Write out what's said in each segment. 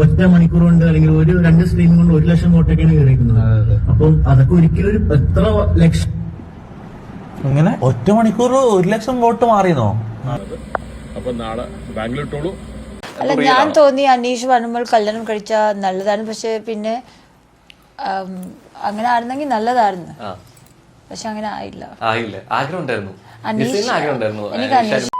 ഒറ്റ മണിക്കൂർ കൊണ്ട് അല്ലെങ്കിൽ ഒരു രണ്ട് സ്ക്രീൻ കൊണ്ട് ഒരു ലക്ഷം വോട്ടൊക്കെയാണ് കയറിയിരിക്കുന്നത് അപ്പം അതൊക്കെ ഒരിക്കലും ഒരു എത്ര ലക്ഷം അങ്ങനെ ഒറ്റ മണിക്കൂർ ഒരു ലക്ഷം വോട്ട് മാറിയെന്നോ? അപ്പൊ നാളെ ബാംഗ്ലൂർ അല്ല ഞാൻ തോന്നി അനീഷ് വരുമ്പോൾ കല്യാണം കഴിച്ച നല്ലതാണ് പക്ഷെ പിന്നെ അങ്ങനെ ആയിരുന്നെങ്കിൽ നല്ലതായിരുന്നു. പക്ഷെ അങ്ങനെ ആയില്ല. ആയില്ല. ആഗ്രഹം ഉണ്ടായിരുന്നു. അനീഷ് ആഗ്രഹം ഉണ്ടായിരുന്നു. എനിക്ക് അനീഷ്.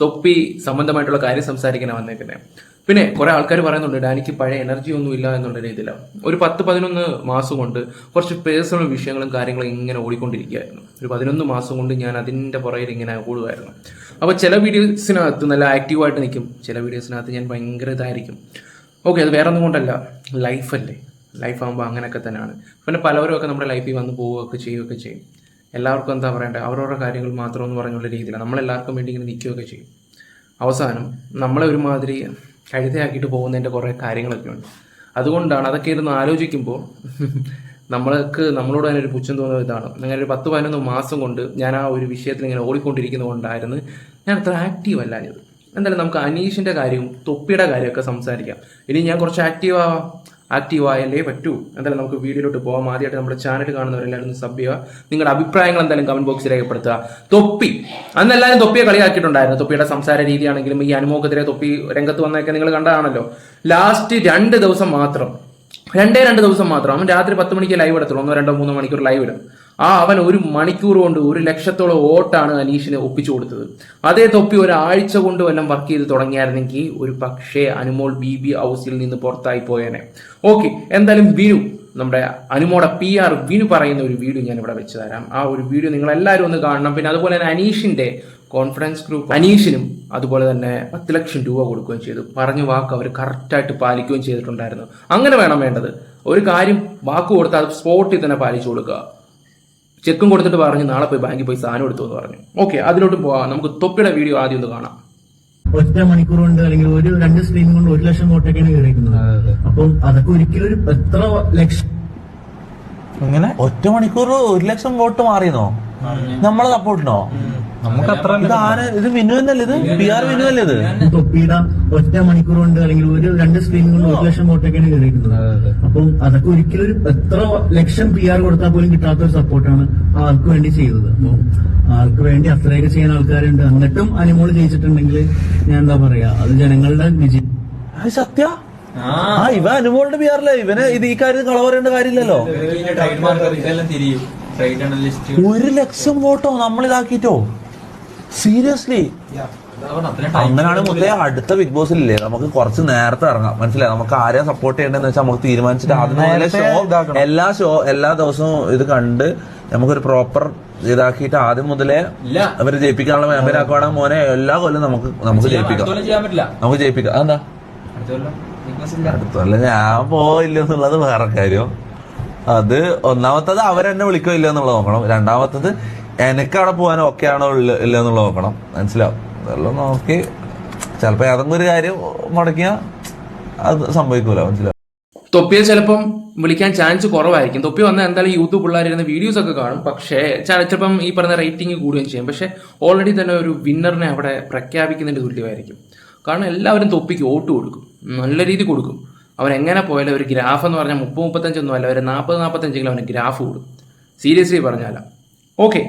തൊപ്പി സംബന്ധമായിട്ടുള്ള കാര്യം സംസാരിക്കാനാണ് വന്നേക്കുന്നത് പിന്നെ കുറെ ആൾക്കാർ പറയുന്നുണ്ട് ഡാനിക്ക് പഴയ എനർജി ഒന്നും ഇല്ല എന്നുള്ള രീതിയിലാണ് ഒരു പത്ത് പതിനൊന്ന് മാസം കൊണ്ട് കുറച്ച് പേഴ്സണൽ വിഷയങ്ങളും കാര്യങ്ങളും ഇങ്ങനെ ഓടിക്കൊണ്ടിരിക്കുകയായിരുന്നു. ഒരു പതിനൊന്ന് മാസം കൊണ്ട് ഞാൻ അതിന്റെ പുറകിൽ ഇങ്ങനെ ഓടുമായിരുന്നു അപ്പോൾ ചില വീഡിയോസിനകത്ത് നല്ല ആക്റ്റീവായിട്ട് നിൽക്കും. ചില വീഡിയോസിനകത്ത് ഞാൻ ഭയങ്കര ഇതായിരിക്കും. ഓക്കെ അത് വേറെ ഒന്നും കൊണ്ടല്ല ലൈഫല്ലേ ലൈഫ് ആകുമ്പോൾ അങ്ങനെയൊക്കെ തന്നെയാണ്. പിന്നെ പലവരും ഒക്കെ നമ്മുടെ ലൈഫിൽ വന്ന് പോവുകയൊക്കെ ചെയ്യുകയൊക്കെ ചെയ്യും. എല്ലാവർക്കും എന്താ പറയണ്ടേ? അവരവരുടെ കാര്യങ്ങൾ മാത്രം എന്ന് പറഞ്ഞുള്ള രീതിയിലാണ്. നമ്മളെല്ലാവർക്കും വേണ്ടി ഇങ്ങനെ നിൽക്കുകയൊക്കെ ചെയ്യും. അവസാനം നമ്മളെ ഒരുമാതിരി കഴുതയാക്കിയിട്ട് പോകുന്നതിന്റെ കുറേ കാര്യങ്ങളൊക്കെ ഉണ്ട്. അതുകൊണ്ടാണ് അതൊക്കെ ഇരുന്ന് ആലോചിക്കുമ്പോൾ നമ്മൾക്ക് നമ്മളോട് തന്നെ ഒരു പുച്ഛം തോന്നുന്ന ഇതാണ്. അങ്ങനെ ഒരു പത്ത് പതിനൊന്ന് മാസം കൊണ്ട് ഞാൻ ആ ഒരു വിഷയത്തിൽ ഇങ്ങനെ ഓടിക്കൊണ്ടിരിക്കുന്നത് കൊണ്ടായിരുന്നു ഞാൻ അത്ര ആക്റ്റീവ് അല്ലാഞ്ഞത് എന്തായാലും നമുക്ക് അനീഷിന്റെ കാര്യവും തൊപ്പിയുടെ കാര്യമൊക്കെ സംസാരിക്കാം. ഇനി ഞാൻ കുറച്ച് ആക്റ്റീവ് ആവാം. ആക്റ്റീവ് ആയാലേ പറ്റൂ? എന്തായാലും നമുക്ക് വീഡിയോയിലോട്ട് പോകാം ആദ്യമായിട്ട് നമ്മുടെ ചാനൽ കാണുന്നവരെല്ലാവരും സബ് ചെയ്യുക. നിങ്ങളുടെ അഭിപ്രായങ്ങൾ എന്തായാലും കമന്റ് ബോക്സിൽ രേഖപ്പെടുത്തുക. തൊപ്പി. അന്ന് എല്ലാവരും തൊപ്പിയെ കളിയാക്കിയിട്ടുണ്ടായിരുന്നു. തൊപ്പിയുടെ സംസാര രീതിയാണെങ്കിലും ഈ അനുമോഹത്തിലെ തൊപ്പി രംഗത്ത് വന്നൊക്കെ നിങ്ങൾ കണ്ടതാണല്ലോ. ലാസ്റ്റ് രണ്ട് ദിവസം മാത്രം. രണ്ടേ രണ്ട് ദിവസം മാത്രം. അവൻ രാത്രി പത്ത് മണിക്ക് ലൈവ് എടുത്തുള്ളൂ ഒന്നോ രണ്ടോ മൂന്നോ മണിക്കൂർ ലൈവ് ഇടും. ആ അവൻ ഒരു മണിക്കൂർ കൊണ്ട് ഒരു ലക്ഷത്തോളം വോട്ടാണ് അനീഷിന് ഒപ്പിച്ചു കൊടുത്തത്. അതേ തൊപ്പി ഒരാഴ്ച കൊണ്ട് വല്ലതും വർക്ക് ചെയ്ത് തുടങ്ങിയായിരുന്നെങ്കിൽ ഒരു പക്ഷേ അനുമോൾ ബി ബി ഹൗസിൽ നിന്ന് പുറത്തായി പോയേനെ. ഓക്കെ എന്തായാലും വിനു നമ്മുടെ അനുമോടെ പി ആർ വിനു പറയുന്ന ഒരു വീഡിയോ ഞാൻ ഇവിടെ വെച്ച് തരാം. ആ ഒരു വീഡിയോ നിങ്ങൾ എല്ലാവരും ഒന്ന് കാണണം. പിന്നെ അതുപോലെ തന്നെ അനീഷിന്റെ കോൺഫറൻസ് ഗ്രൂപ്പ് അനീഷിനും അതുപോലെ തന്നെ പത്ത് ലക്ഷം രൂപ കൊടുക്കുകയും ചെയ്തു. പറഞ്ഞ വാക്ക് അവർ കറക്റ്റായിട്ട് പാലിക്കുകയും ചെയ്തിട്ടുണ്ടായിരുന്നു. അങ്ങനെ വേണം വേണ്ടത്. ഒരു കാര്യം വാക്ക് കൊടുത്താൽ അത് സ്പോട്ടിൽ തന്നെ പാലിച്ചു കൊടുക്കുക. ചെക്കും കൊടുത്തിട്ട് പറഞ്ഞു നാളെ പോയി ബാങ്കിൽ പോയി സാധനം എടുത്തു എന്ന് പറഞ്ഞു. ഓക്കെ അതിലോട്ട് പോവാം. നമുക്ക് തൊപ്പിയുടെ വീഡിയോ ആദ്യം ഒന്ന് കാണാം. ഒറ്റ മണിക്കൂർ കൊണ്ട് അല്ലെങ്കിൽ ഒരു രണ്ട് സ്ക്രീൻ കൊണ്ട് ഒരു ലക്ഷം വോട്ടൊക്കെയാണ് കയറിയിരിക്കുന്നത് അപ്പം അതൊക്കെ ഒരിക്കലും ഒരു എത്ര ലക്ഷം അങ്ങനെ ഒറ്റ മണിക്കൂർ ഒരു ലക്ഷം വോട്ട് മാറിയെന്നോ? നമ്മളെ സപ്പോർട്ടിനോ നമുക്ക് അത്ര ഇത് ആന ഇത് വിനു തന്നെയല്ലേ ഇത്? പി ആർ വിനു അല്ലേ ഇത്? തൊപ്പിയുടെ ഒറ്റ മണിക്കൂർ കൊണ്ട് അല്ലെങ്കിൽ ഒരു രണ്ട് സ്ക്രീൻ കൊണ്ട് ഒരു ലക്ഷം വോട്ടൊക്കെയാണ് കയറിയിരിക്കുന്നത്. അപ്പം അതൊക്കെ ഒരിക്കലും ഒരു എത്ര ലക്ഷം പി ആർ കൊടുത്താൽ പോലും കിട്ടാത്ത ഒരു സപ്പോർട്ടാണ് ആൾക്ക് വേണ്ടി ചെയ്തത്. അപ്പം ആൾക്ക് വേണ്ടി അത്രയൊക്കെ ചെയ്യാൻ ആൾക്കാരുണ്ട്. എന്നിട്ടും അനിമോൾ ജയിച്ചിട്ടുണ്ടെങ്കിൽ ഞാൻ എന്താ പറയാ അത് ജനങ്ങളുടെ വിജയം. അത് സത്യ? ആ. ഇവ അനുമോളുടെ പി ആറിലെ ഇവന് ഇത് ഈ കാര്യം കള പറയേണ്ട കാര്യമില്ലല്ലോ? ഒരു ലക്ഷം വോട്ടോ നമ്മൾ ഇതാക്കിട്ടോ സീരിയസ്ലി അങ്ങനെയാണ് മുതലേ അടുത്ത ബിഗ് ബോസ് ഇല്ലേ നമുക്ക് കുറച്ച് നേരത്തെ ഇറങ്ങാം. മനസ്സിലായി? നമുക്ക് ആരെയാ സപ്പോർട്ട് ചെയ്യേണ്ടത് വെച്ചാൽ നമുക്ക് തീരുമാനിച്ചിട്ട് അതിനെ ഷോ എല്ലാ ഷോ എല്ലാ ദിവസവും ഇത് കണ്ട് നമുക്കൊരു പ്രോപ്പർ ഇതാക്കിയിട്ട് ആദ്യം മുതലേ ഇല്ല. അവർ ജയിപ്പിക്കാനുള്ള മെമ്പരാക്കുവാണെങ്കിൽ മോനെ? എല്ലാ കൊല്ലം നമുക്ക് നമുക്ക് ജയിപ്പിക്കാം. അടുത്ത ചെയ്യാൻ പറ്റില്ല. നമുക്ക് ജയിപ്പിക്കാം. അതെന്താ? അടുത്തല്ല ഞാൻ പോയില്ല എന്നുള്ളത് വേറെ കാര്യം. അത് ഒന്നാമത്തത് അവരെന്നെ വിളിക്കോ ഇല്ല എന്നുള്ളത് നോക്കണം. രണ്ടാമത്തത് എനിക്ക് അവിടെ പോകാൻ ഓക്കെ ആണോ ഇല്ല എന്നുള്ള നോക്കണം. മനസ്സിലാവും. അതെല്ലാം നോക്കി. ചിലപ്പോ ഏതെങ്കിലും ഒരു കാര്യം മുടക്കിയാ അത് സംഭവിക്കൂല. മനസ്സിലാവും. തൊപ്പിയെ ചിലപ്പം വിളിക്കാൻ ചാൻസ് കുറവായിരിക്കും. തൊപ്പി വന്നാൽ എന്തായാലും യൂത്ത് പിള്ളേരിരുന്ന വീഡിയോസ് ഒക്കെ കാണും. പക്ഷേ ചിലപ്പം ഈ പറഞ്ഞ റേറ്റിംഗ് കൂടുകയും ചെയ്യും. പക്ഷേ ഓൾറെഡി തന്നെ ഒരു വിന്നറിനെ അവിടെ പ്രഖ്യാപിക്കുന്നതിന്റെ തുല്യമായിരിക്കും. കാരണം എല്ലാവരും തൊപ്പിക്ക് വോട്ട് കൊടുക്കും. നല്ല രീതി കൊടുക്കും. അവൻ എങ്ങനെ പോയാലും ഒരു ഗ്രാഫ് എന്ന് പറഞ്ഞാൽ മുപ്പത് മുപ്പത്തഞ്ചൊന്നും അല്ല. ഒരു നാൽപ്പത് നാൽപ്പത്തഞ്ചെങ്കിലും അവന് ഗ്രാഫ് കൊടുക്കും. സീരിയസ്ലി പറഞ്ഞാല. ഓക്കെ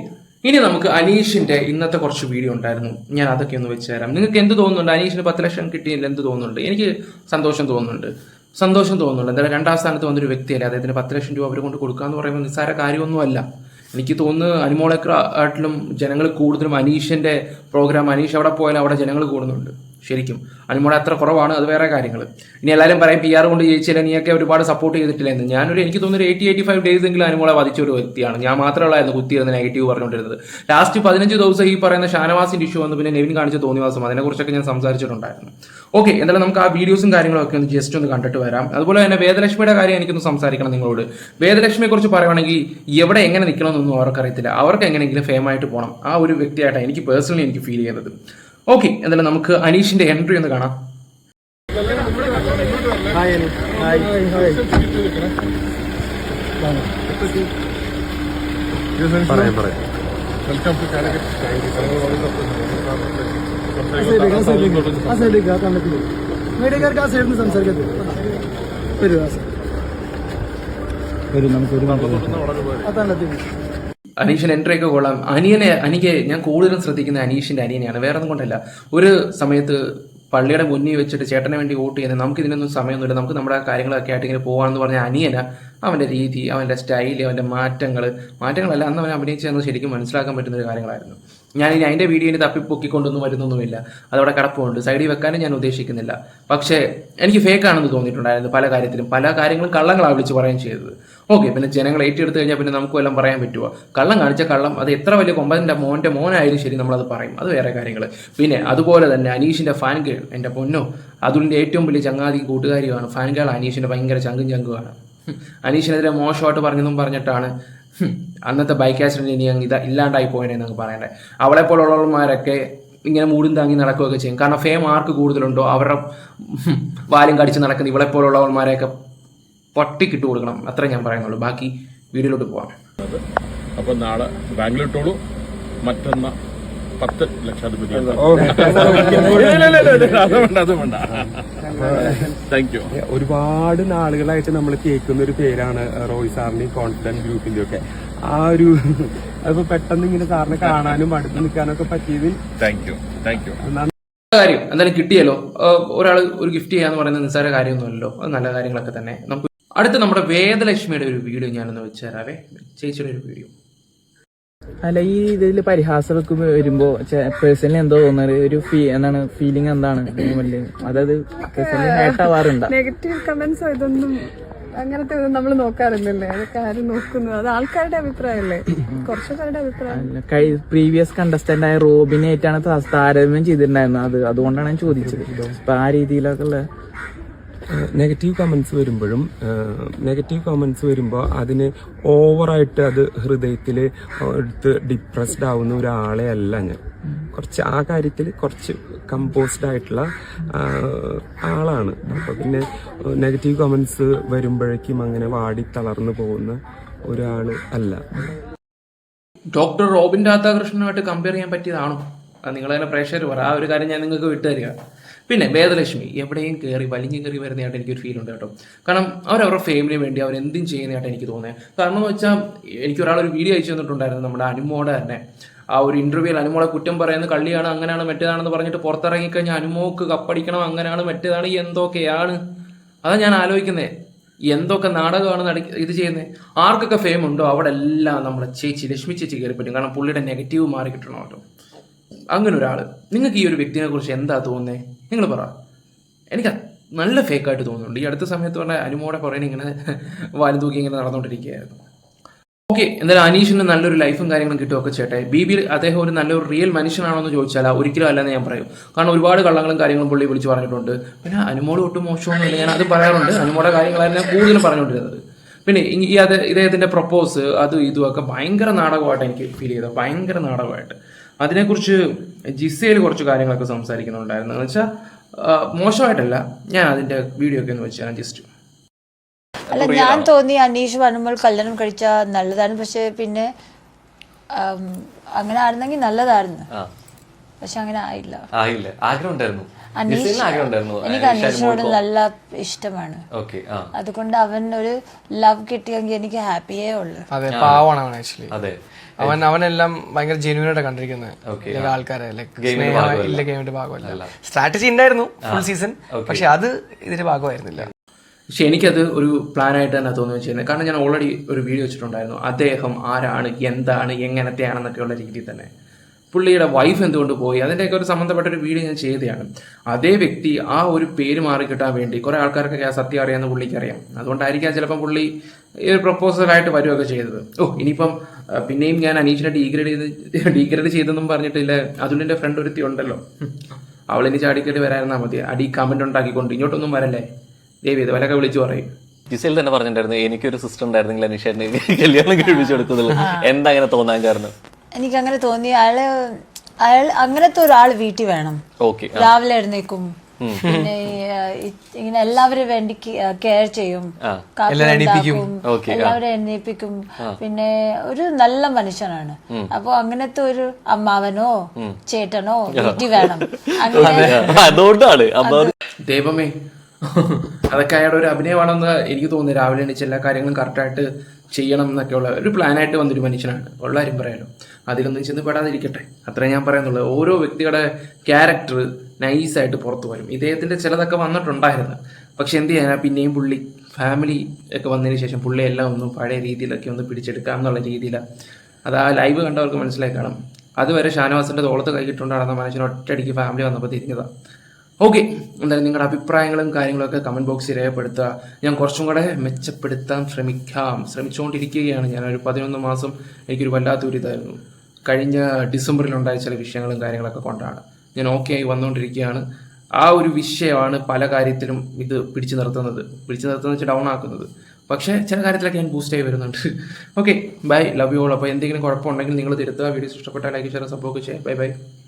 ഇനി നമുക്ക് അനീഷിന്റെ ഇന്നത്തെ കുറച്ച് വീഡിയോ ഉണ്ടായിരുന്നു. ഞാൻ അതൊക്കെ ഒന്ന് വെച്ച് തരാം. നിങ്ങൾക്ക് എന്ത് തോന്നുന്നുണ്ട്? അനീഷിന് പത്ത് ലക്ഷം കിട്ടിയില്ല എന്ത് തോന്നുന്നുണ്ട്? എനിക്ക് സന്തോഷം തോന്നുന്നുണ്ട്. സന്തോഷം തോന്നുന്നുണ്ട്. എന്തായാലും രണ്ടാം സ്ഥാനത്ത് വന്നൊരു വ്യക്തിയല്ലേ? അദ്ദേഹത്തിന് പത്ത് ലക്ഷം രൂപ അവർ കൊണ്ട് കൊടുക്കുക എന്ന് പറയുമ്പോൾ നിസ്സാര കാര്യമൊന്നുമല്ല. എനിക്ക് തോന്നുന്നു അനുമോളെക്കാട്ടിലും ജനങ്ങൾ കൂടുതലും അനീഷിന്റെ പ്രോഗ്രാം അനീഷ് അവിടെ പോയാലും അവിടെ ജനങ്ങൾ കൂടുന്നുണ്ട്. ശരിക്കും. അനുമോടെ അത്ര കുറവാണ് അത് വേറെ കാര്യങ്ങൾ ഇനി എല്ലാവരും പറയും പി ആർ കൊണ്ട് ജയിച്ചില്ല നീയൊക്കെ ഒരുപാട് സപ്പോർട്ട് ചെയ്തിട്ടില്ല എന്ന് ഞാനൊരു എനിക്ക് തോന്നുന്നു എയ്റ്റി എയ്റ്റി ഫൈവ് ഡേയ്സ് എങ്കിലും അനുമോളെ വധിച്ച ഒരു വ്യക്തിയാണ്. ഞാൻ മാത്രമുള്ളായിരുന്നു കുത്തിയിരുന്ന നെഗറ്റീവ് പറഞ്ഞുകൊണ്ടിരുന്നത്. ലാസ്റ്റ് പതിനഞ്ച് ദിവസം ഈ പറയുന്ന ഷാനവാസിന്റെ ഇഷ്യൂ വന്ന് പിന്നെ നെവിൻ കാണിച്ച തോന്നിവാസം അതിനെക്കുറിച്ചൊക്കെ ഞാൻ സംസാരിച്ചിട്ടുണ്ടായിരുന്നു. ഓക്കെ എന്തായാലും നമുക്ക് ആ വീഡിയോസും കാര്യങ്ങളൊക്കെ ഒന്ന് ജസ്റ്റ് ഒന്ന് കണ്ടിട്ട് വരാം. അതുപോലെ തന്നെ വേദലക്ഷ്മിയുടെ കാര്യം എനിക്കൊന്ന് സംസാരിക്കണം നിങ്ങളോട്. വേദലക്ഷ്മിയെ കുറിച്ച് പറയുവാണെങ്കിൽ എവിടെ എങ്ങനെ നിൽക്കണമെന്നൊന്നും അവർക്കറിയത്തില്ല. അവർക്ക് എങ്ങനെയെങ്കിലും ഫേമായിട്ട് പോകണം ആ ഒരു വ്യക്തിയായിട്ടാണ് എനിക്ക് പേഴ്സണലി എനിക്ക് ഫീൽ ചെയ്യുന്നത്. ഓക്കെ എന്തായാലും നമുക്ക് അനീഷിന്റെ എൻട്രി ഒന്ന് കാണാം പറയാം പറയാം welcome to Calicut thank you ആ സൈഡിലേക്ക് ആ കണ്ടത്തിൽ മീഡിയക്കാർക്ക് ആ സൈഡിൽ നിന്ന് സംസാരിക്കട്ടെ വരൂ ആ സൈഡ് വരൂ നമുക്ക് ഒരു ആ അനീഷൻ എൻട്രി ഒക്കെ കൊള്ളാം. അനിയനെ അനിക്ക് ഞാൻ കൂടുതലും ശ്രദ്ധിക്കുന്ന അനീഷിന്റെ അനിയനെയാണ്. വേറെ ഒന്നും കൊണ്ടല്ല. ഒരു സമയത്ത് പള്ളിയുടെ മുന്നിൽ വെച്ചിട്ട് ചേട്ടനെ വേണ്ടി വോട്ട് ചെയ്യുന്നത് നമുക്ക് ഇതിനൊന്നും സമയമൊന്നുമില്ല. നമുക്ക് നമ്മുടെ കാര്യങ്ങളൊക്കെ ആയിട്ട് ഇങ്ങനെ പോകാമെന്ന് പറഞ്ഞ അനിയന അവന്റെ രീതി അവന്റെ സ്റ്റൈൽ അവന്റെ മാറ്റങ്ങൾ മാറ്റങ്ങളല്ല അന്ന് അവൻ അഭിനയിച്ചതെന്ന് ശരിക്കും മനസ്സിലാക്കാൻ പറ്റുന്ന ഒരു കാര്യങ്ങളായിരുന്നു. ഞാൻ ഇനി അതിന്റെ വീഡിയോയിൽ തപ്പി പൊക്കിക്കൊണ്ടൊന്നും വരുന്നൊന്നുമില്ല. അതവിടെ കടപ്പുണ്ട്. സൈഡിൽ വെക്കാനും ഞാൻ ഉദ്ദേശിക്കുന്നില്ല. പക്ഷേ എനിക്ക് ഫേക്കാണെന്ന് തോന്നിയിട്ടുണ്ടായിരുന്നു പല കാര്യത്തിലും. പല കാര്യങ്ങളും കള്ളങ്ങളാണ് വിളിച്ച് പറയുകയും ചെയ്തത്. ഓക്കെ പിന്നെ ജനങ്ങൾ ഏറ്റെടുത്ത് കഴിഞ്ഞാൽ പിന്നെ നമുക്ക് വല്ലതും പറയാൻ പറ്റുമോ കള്ളം കാണിച്ച കള്ളം അത് എത്ര വലിയ കൊമ്പതിന്റെ മോന്റെ മോനായാലും ശരി നമ്മളത് പറയും. അത് വേറെ കാര്യങ്ങൾ പിന്നെ അതുപോലെ തന്നെ അനീഷിന്റെ ഫാൻ ഗേൾ എന്റെ പൊന്നോ അതുലിന്റെ ഏറ്റവും വലിയ ചങ്ങാതി കൂട്ടുകാരിയുമാണ്. ഫാൻ ഗേൾ അനീഷിന്റെ ഭയങ്കര ചങ്കും ചങ്കുമാണ്. അനീഷിനെതിരെ മോശമായിട്ട് പറഞ്ഞെന്നും പറഞ്ഞിട്ടാണ് അന്നത്തെ ബൈക്ക് ആക്സിഡന്റ് ഇനി അങ്ങ് ഇതാ ഇല്ലാണ്ടായി പോയെന്ന് നമുക്ക് പറയണ്ടേ. അവളെ പോലുള്ളവന്മാരൊക്കെ ഇങ്ങനെ മൂടും താങ്ങി നടക്കുകയൊക്കെ ചെയ്യും. കാരണം ഫേം ആർക്ക് കൂടുതലുണ്ടോ? അവരുടെ വാലും കടിച്ച് നടക്കുന്ന ഇവളെ പോലുള്ളവന്മാരെയൊക്കെ പട്ടിക്കിട്ട് കൊടുക്കണം. അത്രേ ഞാൻ പറയുന്നുള്ളൂ. ബാക്കി വീഡിയോയിലോട്ട് പോവാം. അപ്പൊ നാളെ ബാങ്കിലിട്ടോളൂ മറ്റൊന്ന് പത്ത് ലക്ഷാധിപതി താങ്ക് യു ഒരുപാട് നാളുകളായിട്ട് നമ്മൾ കേൾക്കുന്ന ഒരു പേരാണ് റോയ് സാറിന്റെയും കോൺഫിഡൻസ് ഗ്രൂപ്പിന്റെ ഒക്കെ. ആ ഒരു അതിപ്പോ പെട്ടെന്ന് ഇങ്ങനെ സാറിനെ കാണാനും അടുത്ത് നിൽക്കാനും ഒക്കെ പറ്റിയത് താങ്ക് യു താങ്ക് യു കാര്യം എന്തായാലും കിട്ടിയല്ലോ. ഒരാൾ ഒരു ഗിഫ്റ്റ് ചെയ്യാന്ന് പറയുന്നത് നിസ്സാര കാര്യമൊന്നുമല്ലോ അത് നല്ല കാര്യങ്ങളൊക്കെ തന്നെ. നമുക്ക് അടുത്ത നമ്മുടെ വേദലക്ഷ്മിയുടെ ഒരു വീഡിയോ ഞാനൊന്ന് വെച്ച് തരാവേ ചേച്ചിയുടെ ഒരു വീഡിയോ. അല്ല ഈ ഇതിൽ പരിഹാസമൊക്കെ വരുമ്പോ പേഴ്സണലി എന്തോ തോന്നുന്നത്? ഒരു ഫീ എന്താണ് ഫീലിംഗ് എന്താണ്? അതായത് ആവാറുണ്ടോ? നെഗറ്റീവ് കമന്റ്സോ ഇതൊന്നും അങ്ങനത്തെ ഒന്നും നമ്മൾ നോക്കാറില്ലല്ലേ? അതൊക്കെ ആരും നോക്കുന്നു. അത് ആൾക്കാരുടെ അഭിപ്രായമല്ലേ? കുറച്ചുപേരുടെ അഭിപ്രായം. പ്രീവിയസ് കണ്ടസ്റ്റന്റ് ആയ റോബിനെ ആയിട്ടാണ് താരതമ്യം ചെയ്തിട്ടുണ്ടായിരുന്നത്. അത് അതുകൊണ്ടാണ് ഞാൻ ചോദിച്ചത്. ഇപ്പൊ ആ രീതിയിലൊക്കെ ഉള്ള നെഗറ്റീവ് കമൻസ് വരുമ്പോഴും നെഗറ്റീവ് കമൻസ് വരുമ്പോൾ അതിന് ഓവറായിട്ട് അത് ഹൃദയത്തിൽ എടുത്ത് ഡിപ്രസ്ഡ് ആവുന്ന ഒരാളെ അല്ല ഞാൻ. കുറച്ച് ആ കാര്യത്തിൽ കുറച്ച് കമ്പോസ്ഡ് ആയിട്ടുള്ള ആളാണ്. അപ്പോൾ പിന്നെ നെഗറ്റീവ് കമൻസ് വരുമ്പോഴേക്കും അങ്ങനെ വാടി തളർന്നു പോകുന്ന ഒരാൾ അല്ല. ഡോക്ടർ റോബിൻ രാധാകൃഷ്ണനുമായിട്ട് കമ്പയർ ചെയ്യാൻ പറ്റിയതാണോ? നിങ്ങൾ തന്നെ പ്രേക്ഷകർ പറ. ആ ഒരു കാര്യം ഞാൻ നിങ്ങൾക്ക് വിട്ടുതരിക. പിന്നെ വേദലക്ഷ്മി എവിടെയും കയറി വലിഞ്ഞു കയറി വരുന്നതായിട്ട് എനിക്കൊരു ഫീൽ ഉണ്ട് കേട്ടോ. കാരണം അവരവരുടെ ഫെയിമിന് വേണ്ടി അവർ എന്തും ചെയ്യുന്നതായിട്ട് എനിക്ക് തോന്നുന്നത് കാരണം എന്ന് വെച്ചാൽ എനിക്ക് ഒരാൾ ഒരു വീഡിയോ അയച്ചു തന്നിട്ടുണ്ടായിരുന്നു നമ്മുടെ അനുമോടെ തന്നെ. ആ ഒരു ഇന്റർവ്യൂവിൽ അനുമോളെ കുറ്റം പറയുന്നത് കള്ളിയാണ് അങ്ങനെയാണ് മറ്റേതാണെന്ന് പറഞ്ഞിട്ട് പുറത്തിറങ്ങിക്കഴിഞ്ഞാൽ അനുമോക്ക് കപ്പടിക്കണം അങ്ങനെയാണ് മറ്റേതാണ് എന്തൊക്കെയാണ് അതാ ഞാൻ ആലോചിക്കുന്നത് എന്തൊക്കെ നാടകമാണ് നടി ഇത് ചെയ്യുന്നത് ആർക്കൊക്കെ ഫെയിം ഉണ്ടോ? അവിടെ എല്ലാം നമ്മുടെ ചേച്ചി ലക്ഷ്മി ചേച്ചി കയറി പറ്റും കാരണം പുള്ളിയുടെ നെഗറ്റീവ് മാറി കിട്ടണം കേട്ടോ. അങ്ങനെ ഒരാൾ നിങ്ങൾക്ക് ഈ ഒരു വ്യക്തിനെ കുറിച്ച് എന്താ തോന്നുന്നത് നിങ്ങൾ പറ. എനിക്ക് നല്ല ഫേക്കായിട്ട് തോന്നുന്നുണ്ട്. ഈ അടുത്ത സമയത്ത് പറഞ്ഞ അനുമോടെ പുറകെ ഇങ്ങനെ വാലും തൂക്കി ഇങ്ങനെ നടന്നുകൊണ്ടിരിക്കുകയായിരുന്നു ഓക്കെ എന്തായാലും അനീഷിന് നല്ലൊരു ലൈഫും കാര്യങ്ങളും കിട്ടുമൊക്കെ ചേട്ടെ ബി ബി അദ്ദേഹം ഒരു നല്ലൊരു റിയൽ മനുഷ്യനാണോ എന്ന് ചോദിച്ചാൽ ഒരിക്കലും അല്ലെന്ന് ഞാൻ പറയും. കാരണം ഒരുപാട് കള്ളങ്ങളും കാര്യങ്ങളും പുള്ളി വിളിച്ച് പറഞ്ഞിട്ടുണ്ട്. പിന്നെ അനുമോട് ഒട്ടും മോശമൊന്നുമില്ല ഞാൻ അത് പറയാറുണ്ട്. അനുമോടെ ഞാൻ കൂടുതലും പറഞ്ഞുകൊണ്ടിരുന്നത്. പിന്നെ ഈ അത് ഇദ്ദേഹത്തിന്റെ പ്രപ്പോസ് അതും ഇതും ഒക്കെ ഭയങ്കര നാടകമായിട്ട് എനിക്ക് ഫീൽ ചെയ്തത് ഭയങ്കര നാടകമായിട്ട്. അതിനെക്കുറിച്ച് ജിസയിൽ കുറച്ച് കാര്യങ്ങളൊക്കെ സംസാരിക്കുന്നുണ്ടായിരുന്നു. എന്ന് വെച്ചാൽ മോശമായിട്ടല്ല ഞാൻ അതിന്റെ വീഡിയോ ഒക്കെ ഒന്ന് വെച്ച് ഞാൻ ജസ്റ്റ് അല്ല ഞാൻ തോന്നി അനീഷ് വരുമ്പോൾ കല്യാണം കഴിച്ചാൽ നല്ലതാണ് പക്ഷെ പിന്നെ അങ്ങനെ ആയിരുന്നെങ്കിൽ നല്ലതായിരുന്നു. പക്ഷെ അങ്ങനെ ആയില്ല. ആയില്ല. ആഗ്രഹം ഉണ്ടായിരുന്നു അനീഷ് ആഗ്രഹം ഉണ്ടായിരുന്നു എനിക്ക് അനീഷിനോട് നല്ല ഇഷ്ടമാണ്. ഓക്കെ അതുകൊണ്ട് അവൻ ഒരു ലവ് കിട്ടിയെങ്കിൽ എനിക്ക് ഹാപ്പിയേ ഉള്ളു. അതെ പാവമാണ് അവൻ ആക്ച്വലി അതെ. അവൻ അവനെല്ലാം ഭയങ്കര ജെന്യൂൻ ആയിട്ട് കണ്ടിരിക്കുന്നത് ആൾക്കാരെ ലൈക്ക് ഗെയിമിന്റെ ഭാഗമല്ല. ഇല്ല ഗെയിമിന്റെ ഭാഗമല്ല. സ്ട്രാറ്റജി ഉണ്ടായിരുന്നു ഫുൾ സീസൺ പക്ഷെ അത് ഇതിന്റെ ഭാഗമായിരുന്നില്ല. പക്ഷെ എനിക്കത് ഒരു പ്ലാനായിട്ട് തന്നെ തോന്നി വെച്ചിരുന്നത് കാരണം ഞാൻ ഓൾറെഡി ഒരു വീഡിയോ വെച്ചിട്ടുണ്ടായിരുന്നു. അദ്ദേഹം ആരാണ് എന്താണ് എങ്ങനത്തെയാണെന്നൊക്കെയുള്ള രീതിയിൽ തന്നെ. പുള്ളിയുടെ വൈഫ് എന്തുകൊണ്ട് പോയി? അതിന്റെയൊക്കെ ഒരു സംബന്ധപ്പെട്ട ഒരു വീഡിയോ ഞാൻ ചെയ്തതാണ്. അതേ വ്യക്തി ആ ഒരു പേര് മാറി കിട്ടാൻ വേണ്ടി കുറെ ആൾക്കാർക്കൊക്കെ ആ സത്യം അറിയാമെന്ന് പുള്ളിക്ക് അറിയാം. അതുകൊണ്ടായിരിക്കാം ചിലപ്പം പുള്ളി ഈ ഒരു പ്രപ്പോസലായിട്ട് വരികയൊക്കെ ചെയ്തത്. ഓ ഇനിയിപ്പം പിന്നെയും ഞാൻ അനീഷിനെ ഡീഗ്രേഡ് ചെയ്ത് ഡീഗ്രേഡ് ചെയ്തെന്നും പറഞ്ഞിട്ടില്ല അതുലിന്റെ ഫ്രണ്ട് ഒരുത്തി ഉണ്ടല്ലോ. അവളിനി ചാടിക്കേണ്ടി വരാനാ മതി. അടി കമന്റ് ഉണ്ടാക്കിക്കൊണ്ട് ഇങ്ങോട്ടൊന്നും വരല്ലേ? ദേവി ഇത് വലൊക്കെ വിളിച്ചു പറയും. ജിസേൽ തന്നെ പറഞ്ഞിട്ടുണ്ടായിരുന്നു എനിക്കൊരു സിസ്റ്റർ ഉണ്ടായിരുന്നെങ്കിൽ അനീഷേട്ടനെ കല്യാണം കഴിപ്പിച്ചു കൊടുക്കുന്നുള്ളൂ എന്താ അങ്ങനെ തോന്നാൻ കാരണം? എനിക്ക് അങ്ങനെ തോന്നി അയാൾ അയാൾ അങ്ങനത്തെ ഒരാൾ വീട്ടിൽ വേണം. ഓക്കെ രാവിലെ എഴുന്നേക്കും പിന്നെ ഇങ്ങനെ എല്ലാവരും വേണ്ടി കെയർ ചെയ്യും. എല്ലാവരും എണ്ണിപ്പിക്കും പിന്നെ ഒരു നല്ല മനുഷ്യനാണ്. അപ്പൊ അങ്ങനത്തെ ഒരു അമ്മാവനോ ചേട്ടനോ വീട്ടിൽ വേണം. അതുകൊണ്ടാണ് ദൈവമേ അതൊക്കെ അയാളുടെ ഒരു അഭിനയമാണെന്ന് എനിക്ക് തോന്നുന്നു. രാവിലെ എണീച്ച് എല്ലാ കാര്യങ്ങളും കറക്റ്റായിട്ട് ചെയ്യണം എന്നൊക്കെയുള്ള ഒരു പ്ലാനായിട്ട് വന്നൊരു മനുഷ്യനാണ്. ഉള്ള കാര്യം പറയാലോ. അതിലൊന്നും ചെന്ന് പെടാതിരിക്കട്ടെ. അത്രേ ഞാൻ പറയുന്നുള്ളൂ. ഓരോ വ്യക്തിയുടെ ക്യാരക്ടർ നൈസായിട്ട് പുറത്തു വരും. ഇദ്ദേഹത്തിന്റെ ചിലതൊക്കെ വന്നിട്ടുണ്ടായിരുന്നു. പക്ഷെ എന്ത് ചെയ്യാനാ? പിന്നെയും പുള്ളി ഫാമിലി ഒക്കെ വന്നതിന് ശേഷം പുള്ളി എല്ലാം ഒന്ന് പഴയ രീതിയിലൊക്കെ ഒന്ന് പിടിച്ചെടുക്കാം എന്നുള്ള രീതിയിലാണ്. അത് ആ ലൈവ് കണ്ടവർക്ക് മനസ്സിലായി കാണും. അതുവരെ ഷാനവാസിന്റെ തോളത്ത് കൈകിട്ടുകൊണ്ട് മനുഷ്യൻ ഒറ്റയടിക്ക് ഫാമിലി വന്നപ്പോൾ തിരിഞ്ഞതാണ് ഓക്കെ എന്തായാലും നിങ്ങളുടെ അഭിപ്രായങ്ങളും കാര്യങ്ങളൊക്കെ കമന്റ് ബോക്സിൽ രേഖപ്പെടുത്തുക. ഞാൻ കുറച്ചും കൂടെ മെച്ചപ്പെടുത്താൻ ശ്രമിക്കാം. ശ്രമിച്ചുകൊണ്ടിരിക്കുകയാണ്. ഞാൻ ഒരു പതിനൊന്ന് മാസം എനിക്കൊരു വല്ലാത്തൊരു ഇതായിരുന്നു കഴിഞ്ഞ ഡിസംബറിലുണ്ടായ ചില വിഷയങ്ങളും കാര്യങ്ങളൊക്കെ കൊണ്ടാണ്. ഞാൻ ഓക്കെ ആയി വന്നുകൊണ്ടിരിക്കുകയാണ് ആ ഒരു വിഷയമാണ് പല കാര്യത്തിലും ഇത് പിടിച്ചു നിർത്തുന്നത്. പിടിച്ചു നിർത്തുന്നത് വെച്ചാൽ ഡൗൺ ആക്കുന്നത്. പക്ഷേ ചില കാര്യത്തിലൊക്കെ ഞാൻ ബൂസ്റ്റ് ആയി വരുന്നുണ്ട്. Okay bye love you all അപ്പോൾ എന്തെങ്കിലും കുഴപ്പമുണ്ടെങ്കിൽ നിങ്ങൾ തിരുത്തുക. വീഡിയോസ് ഇഷ്ടപ്പെട്ടാൽ ലൈക്ക് ഷെയർ സപ്പോർട്ട് ചെയ്യാം. Bye bye